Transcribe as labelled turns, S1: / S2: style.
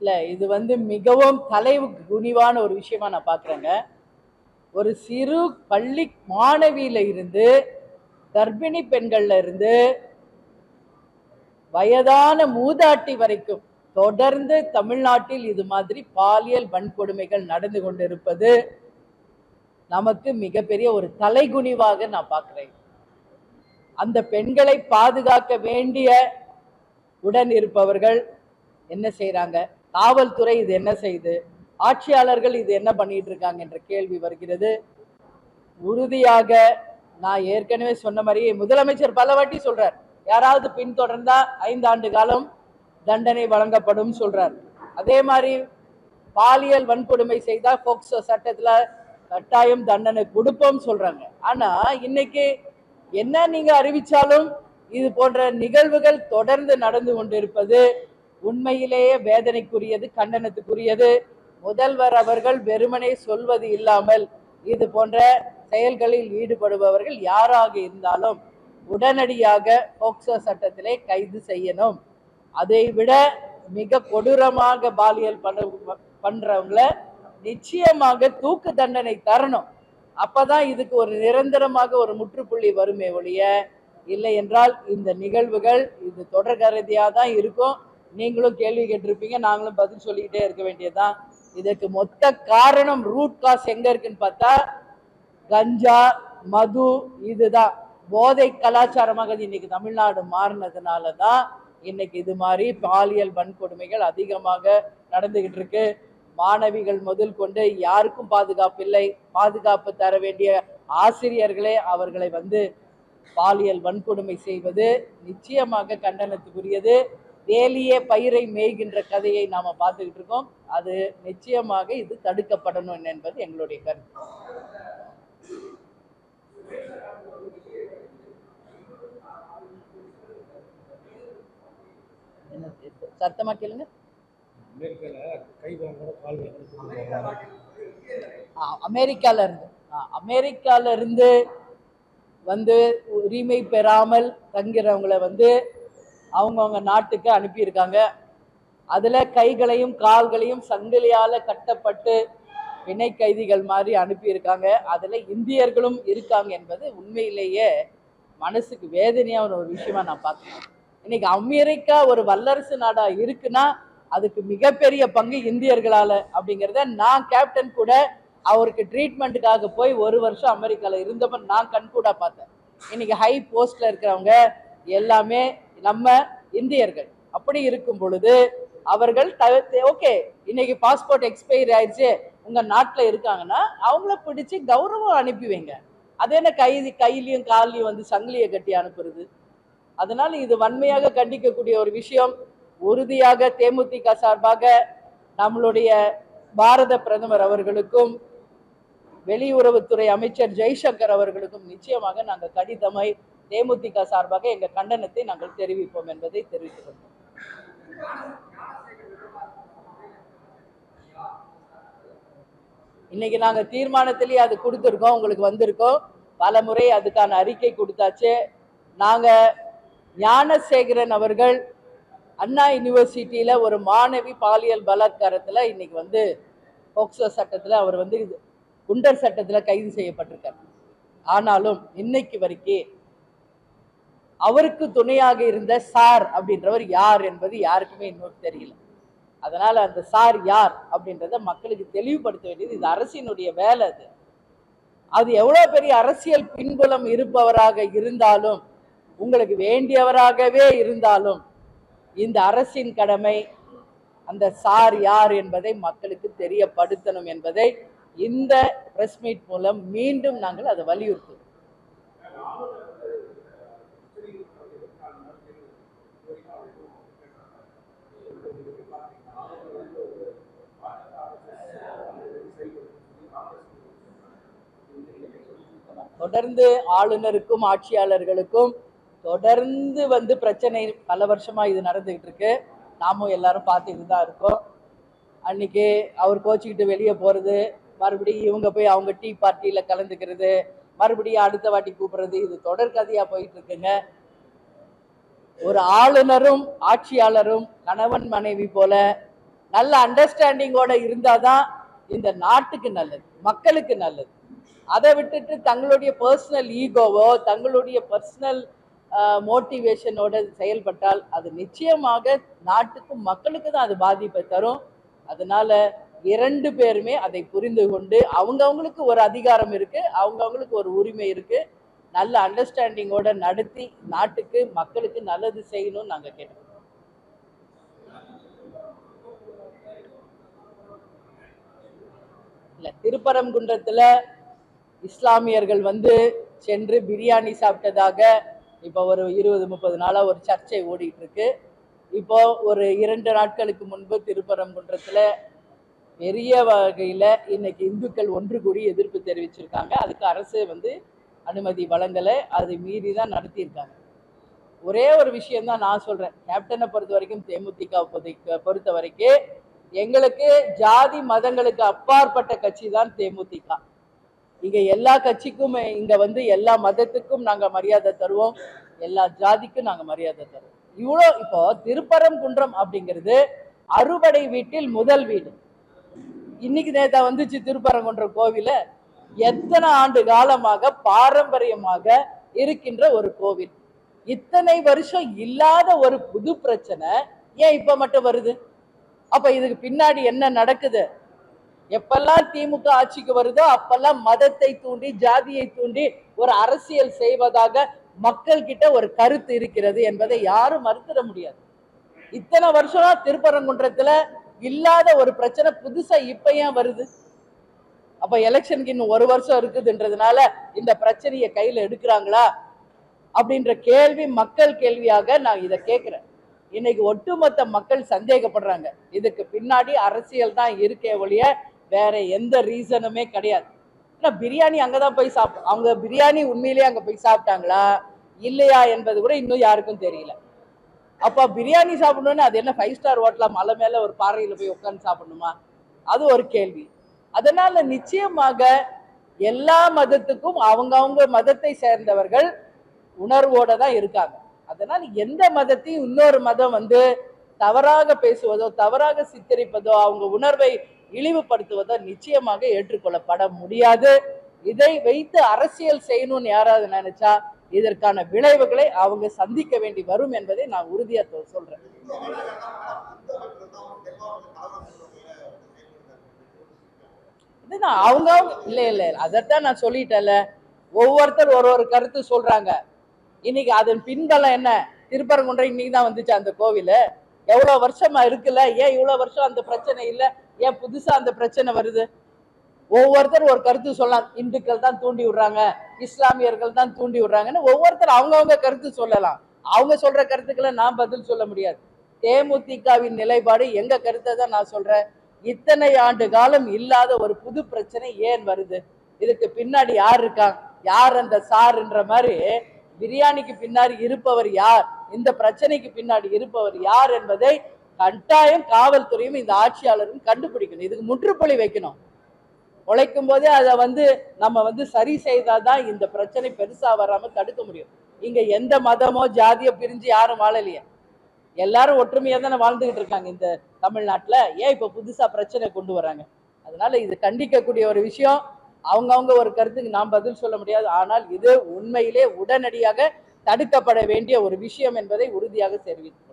S1: இல்லை இது வந்து மிகவும் தலை குனிவான ஒரு விஷயமா நான் பார்க்குறேங்க ஒரு சிறு பள்ளி மாணவியில இருந்து கர்ப்பிணி பெண்கள்ல இருந்து வயதான மூதாட்டி வரைக்கும் தொடர்ந்து தமிழ்நாட்டில் இது மாதிரி பாலியல் வன்கொடுமைகள் நடந்து கொண்டிருப்பது நமக்கு மிகப்பெரிய ஒரு தலைகுனிவாக நான் பார்க்குறேன் அந்த பெண்களை பாதுகாக்க வேண்டிய உடன் இருப்பவர்கள் என்ன செய்கிறாங்க காவல்துறை இது என்ன செய்து? ஆட்சியாளர்கள் இது என்ன பண்ணிட்டு இருக்காங்க என்ற கேள்வி வருகிறது. உறுதியாக நான் ஏற்கனவே சொன்ன மாதிரியே முதலமைச்சர் பல வாட்டி சொல்றார். யாராவது பின்தொடர்ந்தா ஐந்து ஆண்டு காலம் தண்டனை வழங்கப்படும் சொல்றார். அதே மாதிரி பாலியல் வன்கொடுமை செய்தா போக்சோ சட்டத்துல கட்டாயம் தண்டனை கொடுப்போம் சொல்றாங்க. ஆனா இன்னைக்கு என்ன நீங்க அறிவிச்சாலும் இது போன்ற நிகழ்வுகள் தொடர்ந்து நடந்து கொண்டிருப்பது உண்மையிலேயே வேதனைக்குரியது கண்டனத்துக்குரியது. முதல்வர் அவர்கள் வெறுமனே சொல்வது இல்லாமல் இது போன்ற செயல்களில் ஈடுபடுபவர்கள் யாராக இருந்தாலும் உடனடியாக போக்சோ சட்டத்திலே கைது செய்யணும். அதை விட மிக கொடூரமாக பாலியல் பண்ண பண்றவங்கள நிச்சயமாக தூக்கு தண்டனை தரணும். அப்பதான் இதுக்கு ஒரு நிரந்தரமாக ஒரு முற்றுப்புள்ளி வருமே ஒழிய இல்லை என்றால் இந்த நிகழ்வுகள் இது தொடர்கரதியாக தான் இருக்கும். நீங்களும் கேள்வி கேட்டிருப்பீங்க நாங்களும் பதில் சொல்லிக்கிட்டே இருக்க வேண்டியதுதான். இதற்கு மொத்த காரணம் ரூட் காஸ் எங்க இருக்குன்னு பார்த்தா கஞ்சா மது இதுதான். போதை கலாச்சாரமாக இது இன்னைக்கு தமிழ்நாடு மாறினதுனால தான் இன்னைக்கு இது மாதிரி பாலியல் வன்கொடுமைகள் அதிகமாக நடந்துகிட்டு இருக்கு. மாணவிகள் முதல் கொண்டு யாருக்கும் பாதுகாப்பு இல்லை. பாதுகாப்பு தர வேண்டிய ஆசிரியர்களே அவர்களை வந்து பாலியல் வன்கொடுமை செய்வது நிச்சயமாக கண்டனத்துக்குரியது. வேலியே பயிரை மேய்கின்ற கதையை நாம பார்த்துக்கிட்டு இருக்கோம். அது நிச்சயமாக இது தடுக்கப்படணும் என்பது எங்களுடைய கருத்து. சத்தமா கேளுங்க.
S2: அமெரிக்கால
S1: இருந்து. அமெரிக்கால இருந்து வந்து உரிமை பெறாமல் தங்கிறவங்கள வந்து அவங்கவுங்க நாட்டுக்கு அனுப்பியிருக்காங்க. அதில் கைகளையும் கால்களையும் சங்கிலியால் கட்டப்பட்டு பிணை கைதிகள் மாதிரி அனுப்பியிருக்காங்க. அதில் இந்தியர்களும் இருக்காங்க என்பது உண்மையிலேயே மனசுக்கு வேதனையான ஒரு விஷயமா நான் பார்க்குறேன். இன்னைக்கு அமெரிக்கா ஒரு வல்லரசு நாடாக இருக்குன்னா அதுக்கு மிகப்பெரிய பங்கு இந்தியர்களால் அப்படிங்கிறத நான் கேப்டன் கூட அவருக்கு ட்ரீட்மெண்ட்டுக்காக போய் ஒரு வருஷம் அமெரிக்காவில் இருந்தப்ப நான் கண்கூடாக பார்த்தேன். இன்னைக்கு ஹை போஸ்டில் இருக்கிறவங்க எல்லாமே நம்ம இந்தியர்கள். அப்படி இருக்கும் பொழுது அவர்கள் ஓகே இன்னைக்கு பாஸ்போர்ட் எக்ஸ்பைரி ஆயிடுச்சு உங்க நாட்டுல இருக்காங்கன்னா அவங்கள பிடிச்சு கௌரவம் அனுப்பி வைங்க அது என்ன கைதி கையிலையும் கால்லையும் வந்து சங்கிலியை கட்டி அனுப்புறது? அதனால இது வன்மையாக கண்டிக்கக்கூடிய ஒரு விஷயம். உறுதியாக தேமுதிக சார்பாக நம்மளுடைய பாரத பிரதமர் அவர்களுக்கும் வெளியுறவுத்துறை அமைச்சர் ஜெய்சங்கர் அவர்களுக்கும் நிச்சயமாக நாங்கள் கடிதமை தேமுதிக சார்பாக எங்கள் கண்டனத்தை நாங்கள் தெரிவிப்போம் என்பதை தெரிவித்துக் கொள்வோம் இன்னைக்கு நாங்கள் தீர்மானத்திலேயே அது கொடுத்துருக்கோம் உங்களுக்கு வந்திருக்கோம் பல முறை அதுக்கான அறிக்கை கொடுத்தாச்சு. நாங்கள் ஞானசேகரன் அவர்கள் அண்ணா யூனிவர்சிட்டியில் ஒரு மாணவி பாலியல் பலாத்காரத்தில் இன்னைக்கு வந்து போக்சோ சட்டத்தில் அவர் வந்து குண்டர் சட்டத்தில் கைது செய்யப்பட்டிருக்கார். ஆனாலும் இன்னைக்கு வரைக்கும் அவருக்கு துணையாக இருந்த சார் அப்படின்றவர் யார் என்பது யாருக்குமே இன்னும் தெரியல. அதனால அந்த சார் யார் அப்படின்றத மக்களுக்கு தெளிவுபடுத்த வேண்டியது இது அரசினுடைய வேலை அது. அது எவ்வளோ பெரிய அரசியல் பின்புலம் இருப்பவராக இருந்தாலும் உங்களுக்கு வேண்டியவராகவே இருந்தாலும் இந்த அரசின் கடமை அந்த சார் யார் என்பதை மக்களுக்கு தெரியப்படுத்தணும் என்பதை இந்த பிரஸ் மீட் மூலம் மீண்டும் நாங்கள் அதை வலியுறுத்துவோம். தொடர்ந்து ஆளுநருக்கும் ஆட்சியாளர்களுக்கும் தொடர்ந்து வந்து பிரச்சனை பல வருஷமா இது நடந்துகிட்டு இருக்கு. நாமும் எல்லாரும் பார்த்துட்டு தான் இருக்கோம். அன்னைக்கு அவர் கோச்சிக்கிட்டு வெளியே போறது மறுபடியும் இவங்க போய் அவங்க டீ பார்ட்டியில கலந்துக்கிறது மறுபடியும் அடுத்த வாட்டி கூப்பிடுறது இது தொடர் கதையா போயிட்டு இருக்குங்க. ஒரு ஆளுநரும் ஆட்சியாளரும் கணவன் மனைவி போல நல்ல அண்டர்ஸ்டாண்டிங்கோட இருந்தாதான் இந்த நாட்டுக்கு நல்லது மக்களுக்கு நல்லது. அதை விட்டுட்டு தங்களுடைய பர்சனல் ஈகோவோ தங்களுடைய பர்சனல் மோட்டிவேஷனோட செயல்பட்டால் அது நிச்சயமாக நாட்டுக்கும் மக்களுக்கு தான் அது பாதிப்பை தரும். அதனால இரண்டு பேருமே அதை புரிந்து கொண்டு அவங்கவுங்களுக்கு ஒரு அதிகாரம் இருக்கு அவங்கவுங்களுக்கு ஒரு உரிமை இருக்குது நல்ல அண்டர்ஸ்டாண்டிங்கோட நடத்தி நாட்டுக்கு மக்களுக்கு நல்லது செய்யணும்னு நாங்க கேட்டோம் இல்ல திருப்பரங்குன்றத்துல இஸ்லாமியர்கள் வந்து சென்று பிரியாணி சாப்பிட்டதாக இப்போ ஒரு இருபது முப்பது நாளா ஒரு சர்ச்சை ஓடிட்டு இருக்கு இப்போ ஒரு இரண்டு நாட்களுக்கு முன்பு திருப்பரங்குன்றத்துல பெரிய வகையில் இன்னைக்கு இந்துக்கள் ஒன்று கூடி எதிர்ப்பு தெரிவிச்சிருக்காங்க. அதுக்கு அரசு வந்து அனுமதி வழங்கலை. அதை மீறி தான் நடத்தியிருக்காங்க. ஒரே ஒரு விஷயம் தான் நான் சொல்கிறேன் கேப்டனை பொறுத்த வரைக்கும் தேமுதிக பொறுத்த- வரைக்கும் எங்களுக்கு ஜாதி மதங்களுக்கு அப்பாற்பட்ட கட்சி தான் தேமுதிக. இங்கே எல்லா கட்சிக்கும் இங்கே வந்து எல்லா மதத்துக்கும் நாங்கள் மரியாதை தருவோம். எல்லா ஜாதிக்கும் நாங்கள் மரியாதை தருவோம். இவ்வளோ இப்போ திருப்பரங்குன்றம் அப்படிங்கிறது அறுபடை வீட்டில் முதல் வீடு. இன்னைக்கு நேத்தா வந்துச்சு திருப்பரங்குன்றம் கோவில. எத்தனை ஆண்டு காலமாக பாரம்பரியமாக இருக்கின்ற ஒரு கோவில்? இத்தனை வருஷம் இல்லாத ஒரு புது பிரச்சனை ஏன் இப்ப மட்டும் வருது? அப்ப இதுக்கு பின்னாடி என்ன நடக்குது? எப்பெல்லாம் திமுக ஆட்சிக்கு வருதோ அப்பெல்லாம் மதத்தை தூண்டி ஜாதியை தூண்டி ஒரு அரசியல் செய்வதாக மக்கள் கிட்ட ஒரு கருத்து இருக்கிறது என்பதை யாரும் மறுத்திட முடியாது. இத்தனை வருஷமா திருப்பரங்குன்றத்துல இல்லாத ஒரு பிரச்சனை புதுசா இப்ப ஏன் வருது? அப்ப எலெக்ஷனுக்கு இன்னும் ஒரு வருஷம் இருக்குதுன்றதுனால இந்த பிரச்சனையை கையில எடுக்கிறாங்களா அப்படின்ற கேள்வி மக்கள் கேள்வியாக நான் இதை கேட்கிறேன். இன்னைக்கு ஒட்டுமொத்த மக்கள் சந்தேகப்படுறாங்க. இதுக்கு பின்னாடி அரசியல் தான் இருக்கே ஒழிய வேற எந்த ரீசனுமே கிடையாது. ஏன்னா பிரியாணி அங்கதான் போய் சாப்பிடும் அவங்க பிரியாணி உண்மையிலேயே அங்க போய் சாப்பிட்டாங்களா? இல்லையா என்பது கூட இன்னும் யாருக்கும் தெரியல. அப்போ பிரியாணி சாப்பிடணும்னு அது என்ன ஃபைவ் ஸ்டார் ஹோட்டலாக மலை மேலே ஒரு பாறையில் போய் உட்காந்து சாப்பிடணுமா? அது ஒரு கேள்வி. அதனால நிச்சயமாக எல்லா மதத்துக்கும் அவங்கவங்க மதத்தை சேர்ந்தவர்கள் உணர்வோட தான் இருக்காங்க. அதனால் எந்த மதத்தையும் இன்னொரு மதம் வந்து தவறாக பேசுவதோ தவறாக சித்தரிப்பதோ அவங்க உணர்வை இழிவுபடுத்துவதோ நிச்சயமாக ஏற்றுக்கொள்ளப்பட முடியாது. இதை வைத்து அரசியல் செய்யணும்னு யாராவது நினைச்சா இதற்கான விளைவுகளை அவங்க சந்திக்க வேண்டி வரும் என்பதை நான் உறுதியா சொல்றேன். இதுதான் அவங்க அவங்க இல்ல இல்ல அதைத்தான் நான் சொல்லிட்டேன்ல. ஒவ்வொருத்தர் ஒரு ஒரு கருத்து சொல்றாங்க. இன்னைக்கு அதன் பின்பலம் என்ன? திருப்பரங்குன்றம் இன்னைக்கு தான் வந்துச்சு அந்த கோவில். எவ்வளவு வருஷமா இருக்குல்ல? ஏன் இவ்வளவு வருஷம் அந்த பிரச்சனை இல்ல? ஏன் புதுசா அந்த பிரச்சனை வருது? ஒவ்வொருத்தர் ஒரு கருத்து சொல்லலாம். இந்துக்கள் தான் தூண்டி விடுறாங்க. இஸ்லாமியர்கள் தான் தூண்டி விடுறாங்கன்னு ஒவ்வொருத்தர் அவங்கவுங்க கருத்து சொல்லலாம். அவங்க சொல்ற கருத்துக்களை நான் பதில் சொல்ல முடியாது. தேமுதிகவின் நிலைப்பாடு எங்க கருத்தை தான் நான் சொல்றேன். இத்தனை ஆண்டு காலம் இல்லாத ஒரு புது பிரச்சனை ஏன் வருது? இதுக்கு பின்னாடி யார் இருக்கா? யார் அந்த சார்ன்ற மாதிரி பிரியாணிக்கு பின்னாடி இருப்பவர் யார்? இந்த பிரச்சனைக்கு பின்னாடி இருப்பவர் யார் என்பதை கட்டாயம் காவல்துறையும் இந்த ஆட்சியாளரும் கண்டுபிடிக்கணும். இதுக்கு முற்றுப்புள்ளி வைக்கணும். உழைக்கும் போதே அதை வந்து நம்ம வந்து சரி செய்தாதான் இந்த பிரச்சனை பெருசா வராம தடுக்க முடியும். இங்க எந்த மதமோ ஜாதியோ பிரிஞ்சு யாரும் வாழலையே. எல்லாரும் ஒற்றுமையா தானே வாழ்ந்துகிட்டு இருக்காங்க இந்த தமிழ்நாட்டுல. ஏன் இப்ப புதுசா பிரச்சனை கொண்டு வராங்க அதனால இது கண்டிக்கக்கூடிய ஒரு விஷயம். அவங்கவுங்க ஒரு கருத்துக்கு நாம் பதில் சொல்ல முடியாது. ஆனால் இது உண்மையிலே உடனடியாக தடுக்கப்பட வேண்டிய ஒரு விஷயம் என்பதை உறுதியாக தெரிவித்துக்